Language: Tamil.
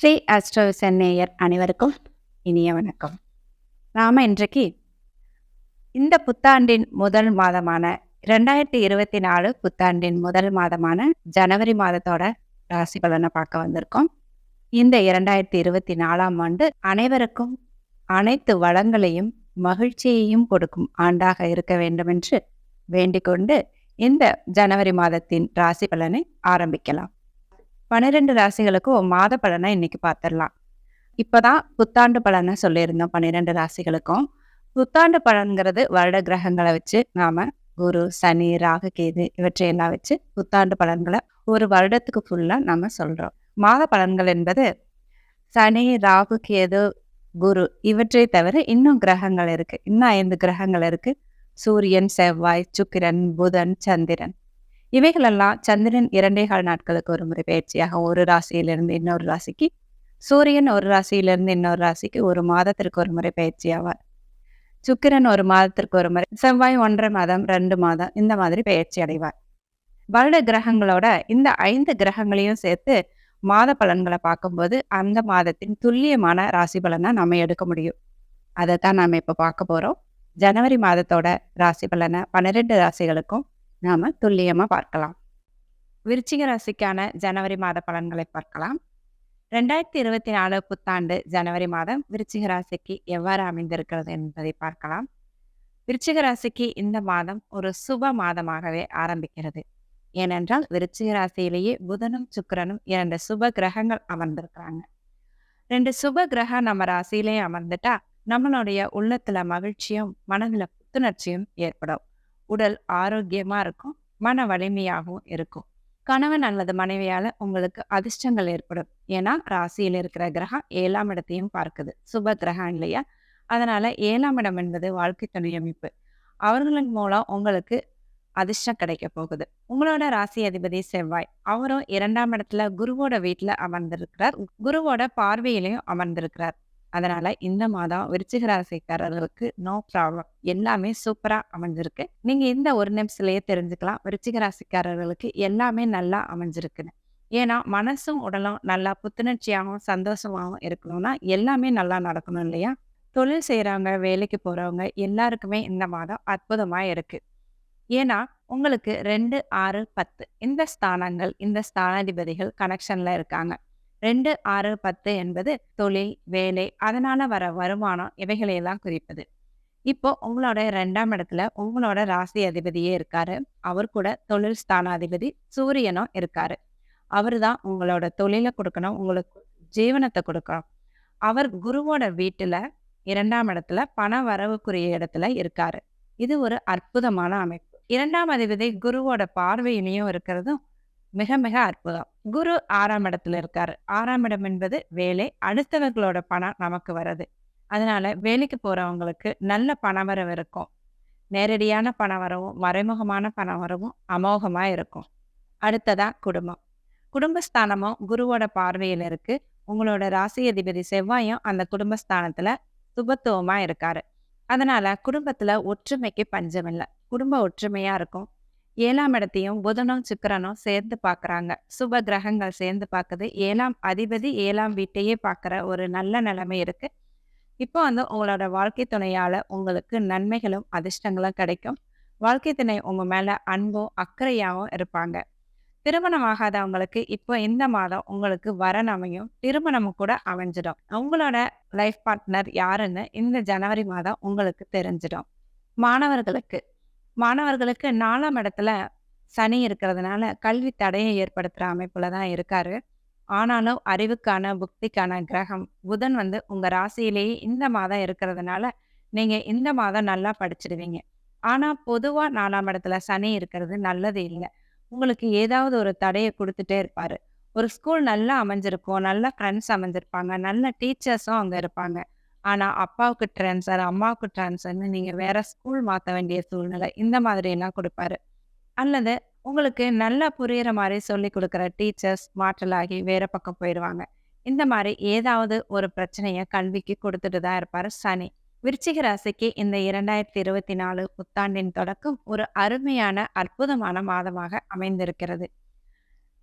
ஸ்ரீ அஸ்ட்ரோ சென்னையர் அனைவருக்கும் இனிய வணக்கம். நாம் இன்றைக்கு இந்த புத்தாண்டின் முதல் மாதமான ரெண்டாயிரத்தி இருபத்தி நாலு புத்தாண்டின் முதல் மாதமான ஜனவரி மாதத்தோட ராசி பலனை பார்க்க வந்திருக்கோம். இந்த இரண்டாயிரத்தி இருபத்தி நாலாம் ஆண்டு அனைவருக்கும் அனைத்து வளங்களையும் மகிழ்ச்சியையும் கொடுக்கும் ஆண்டாக இருக்க வேண்டுமென்று வேண்டிக் கொண்டு இந்த ஜனவரி மாதத்தின் ராசி பலனை ஆரம்பிக்கலாம். பன்னிரெண்டு ராசிகளுக்கும் மாத பலனை இன்னைக்கு பார்த்துடலாம் இப்போதான் புத்தாண்டு பலனை சொல்லியிருந்தோம் பன்னிரெண்டு ராசிகளுக்கும். புத்தாண்டு பலன்கிறது வருட கிரகங்களை வச்சு நாம குரு சனி ராகு கேது இவற்றையெல்லாம் வச்சு புத்தாண்டு பலன்களை ஒரு வருடத்துக்கு ஃபுல்லாக நாம சொல்றோம். மாத பலன்கள் என்பது சனி ராகு கேது குரு இவற்றை தவிர இன்னும் கிரகங்கள் இருக்கு. இன்னும் ஐந்து கிரகங்கள் இருக்கு. சூரியன் செவ்வாய் சுக்கிரன் புதன் சந்திரன். இவைகளெல்லாம் சந்திரன் இரண்டே கால் நாட்களுக்கு ஒரு முறை பயிற்சியாக ஒரு ராசியிலிருந்து இன்னொரு ராசிக்கு சூரியன் ஒரு ராசியிலிருந்து இன்னொரு ராசிக்கு ஒரு மாதத்திற்கு ஒரு முறை பயிற்சி ஆவார் சுக்கிரன் ஒரு மாதத்திற்கு ஒரு முறை செவ்வாய் ஒன்றரை மாதம் ரெண்டு மாதம் இந்த மாதிரி பயிற்சி அடைவார். வருட கிரகங்களோட இந்த ஐந்து கிரகங்களையும் சேர்த்து மாத பலன்களை பார்க்கும்போது அந்த மாதத்தின் துல்லியமான ராசி பலனை நம்ம எடுக்க முடியும். அதை தான் நாம் இப்போ பார்க்க போகிறோம் ஜனவரி மாதத்தோட ராசி பலனை பன்னிரெண்டு ராசிகளுக்கும் நாம துல்லியமா பார்க்கலாம். விருச்சிக ராசிக்கான ஜனவரி மாத பலன்களை பார்க்கலாம். ரெண்டாயிரத்தி இருபத்தி நாலு புத்தாண்டு ஜனவரி மாதம் விருச்சிக ராசிக்கு எவ்வாறு அமைந்திருக்கிறது என்பதை பார்க்கலாம். விருச்சிக ராசிக்கு இந்த மாதம் ஒரு சுப மாதமாகவே ஆரம்பிக்கிறது. ஏனென்றால் விருச்சிக ராசியிலேயே புதனும் சுக்கிரனும் இரண்டு சுப கிரகங்கள் அமர்ந்திருக்கிறாங்க. ரெண்டு சுப கிரகம் நம்ம ராசியிலேயே அமர்ந்துட்டா நம்மளுடைய உள்ளத்துல மகிழ்ச்சியும் மனதில் புத்துணர்ச்சியும் ஏற்படும். உடல் ஆரோக்கியமாக இருக்கும் மன வலிமையாகவும் இருக்கும். கணவன் அல்லது மனைவியால் உங்களுக்கு அதிர்ஷ்டங்கள் ஏற்படும். ஏன்னா ராசியில் இருக்கிற கிரகம் ஏழாம் இடத்தையும் பார்க்குது. சுப கிரகம் இல்லையா? அதனால் ஏழாம் இடம் என்பது வாழ்க்கை துணை அமைப்பு. அவர்களின் மூலம் உங்களுக்கு அதிர்ஷ்டம் கிடைக்க போகுது. உங்களோட ராசி அதிபதி செவ்வாய் அவரும் இரண்டாம் இடத்துல குருவோட வீட்டில் அமர்ந்திருக்கிறார். குருவோட பார்வையிலையும் அமர்ந்திருக்கிறார். அதனால இந்த மாதம் விருச்சிக ராசிக்காரர்களுக்கு நோ ப்ராப்ளம் எல்லாமே சூப்பரா அமைஞ்சிருக்கு. நீங்க இந்த ஒரு நிமிஷத்துலயே தெரிஞ்சுக்கலாம். விருச்சிக ராசிக்காரர்களுக்கு எல்லாமே நல்லா அமைஞ்சிருக்குன்னு. ஏன்னா மனசும் உடலும் நல்லா புத்துணர்ச்சியாகவும் சந்தோஷமாகவும் இருக்கணும்னா எல்லாமே நல்லா நடக்கணும் இல்லையா? தொழில் செய்யறவங்க வேலைக்கு போறவங்க எல்லாருக்குமே இந்த மாதம் அற்புதமா இருக்கு. ஏன்னா உங்களுக்கு ரெண்டு ஆறு பத்து இந்த ஸ்தானங்கள் இந்த ஸ்தானாதிபதிகள் கனெக்ஷன்ல இருக்காங்க. ரெண்டு ஆறு பத்து என்பது தொழில் வேலை அதனால வர வருமானம் இவைகளையெல்லாம் குறிப்பது. இப்போ உங்களோட ரெண்டாம் இடத்துல உங்களோட ராசி அதிபதியே இருக்காரு. அவர் கூட தொழில் ஸ்தானாதிபதி சூரியனும் இருக்காரு. அவர் தான் உங்களோட தொழிலை கொடுக்கணும் உங்களுக்கு ஜீவனத்தை கொடுக்கணும். அவர் குருவோட வீட்டுல இரண்டாம் இடத்துல பண வரவுக்குரிய இடத்துல இருக்காரு. இது ஒரு அற்புதமான அமைப்பு. இரண்டாம் அதிபதி குருவோட பார்வையிலையும் இருக்கிறதும் மிக மிக அற்புதம். குரு ஆறாம் இடத்துல இருக்காரு. ஆறாம் இடம் என்பது வேலை அடுத்தவர்களோட பணம் நமக்கு வருது அதனால வேலைக்கு போறவங்களுக்கு நல்ல பணவரவு இருக்கும். நேரடியான பண வரவும் மறைமுகமான பண வரவும் அமோகமா இருக்கும். அடுத்ததா குடும்பம். குடும்பஸ்தானமும் குருவோட பார்வையில் இருக்கு. உங்களோட ராசி அதிபதி செவ்வாயும் அந்த குடும்பஸ்தானத்துல சுபத்துவமா இருக்காரு. அதனால குடும்பத்துல ஒற்றுமைக்கு பஞ்சம் இல்லை குடும்ப ஒற்றுமையா இருக்கும். ஏழாம் இடத்தையும் புதனும் சுக்கிரனும் சேர்ந்து பார்க்குறாங்க சுப கிரகங்கள் சேர்ந்து பார்க்குது ஏழாம் அதிபதி ஏழாம் வீட்டையே பார்க்குற ஒரு நல்ல நிலைமை இருக்கு. இப்போ வந்து உங்களோட வாழ்க்கை துணையால் உங்களுக்கு நன்மைகளும் அதிர்ஷ்டங்களும் கிடைக்கும். வாழ்க்கை துணை உங்கள் மேலே அன்பும் அக்கறையாகவும் இருப்பாங்க. திருமணம் ஆகாதவங்களுக்கு இப்போ இந்த மாதம் உங்களுக்கு வரன் அமையும். திருமணமும் கூட அமைஞ்சிடும். உங்களோட லைஃப் பார்ட்னர் யாருன்னு இந்த ஜனவரி மாதம் உங்களுக்கு தெரிஞ்சிடும். மாணவர்களுக்கு மாணவர்களுக்கு நாலாம் இடத்துல சனி இருக்கிறதுனால கல்வி தடையை ஏற்படுத்துகிற அமைப்பில் தான் இருக்காரு. ஆனாலும் அறிவுக்கான புக்திக்கான கிரகம் புதன் வந்து உங்கள் ராசியிலேயே இந்த மாதம் இருக்கிறதுனால நீங்கள் இந்த மாதம் நல்லா படிச்சிடுவீங்க ஆனால் பொதுவாக நாலாம் இடத்துல சனி இருக்கிறது நல்லது இல்லை. உங்களுக்கு ஏதாவது ஒரு தடையை கொடுத்துட்டே இருப்பார். ஒரு ஸ்கூல் நல்லா அமைஞ்சிருக்கும் நல்ல ஃப்ரெண்ட்ஸ் அமைஞ்சிருப்பாங்க நல்ல டீச்சர்ஸும் அங்கே இருப்பாங்க. ஆனா அப்பாவுக்கு ட்ரான்ஸ்ஃபர் அம்மாவுக்கு ட்ரான்ஸ்ஃபர்னு நீங்க வேற ஸ்கூல் மாத்த வேண்டிய சூழ்நிலை இந்த மாதிரியெல்லாம் கொடுப்பாரு. அல்லது உங்களுக்கு நல்லா புரிகிற மாதிரி சொல்லி கொடுக்குற டீச்சர்ஸ் மாற்றலாகி வேற பக்கம் போயிடுவாங்க. இந்த மாதிரி ஏதாவது ஒரு பிரச்சனையை கல்விக்கு கொடுத்துட்டு தான் இருப்பாரு சனி. விருச்சிக ராசிக்கு இந்த இரண்டாயிரத்தி இருபத்தி நாலு புத்தாண்டின் தொடக்கம் ஒரு அருமையான அற்புதமான மாதமாக அமைந்திருக்கிறது.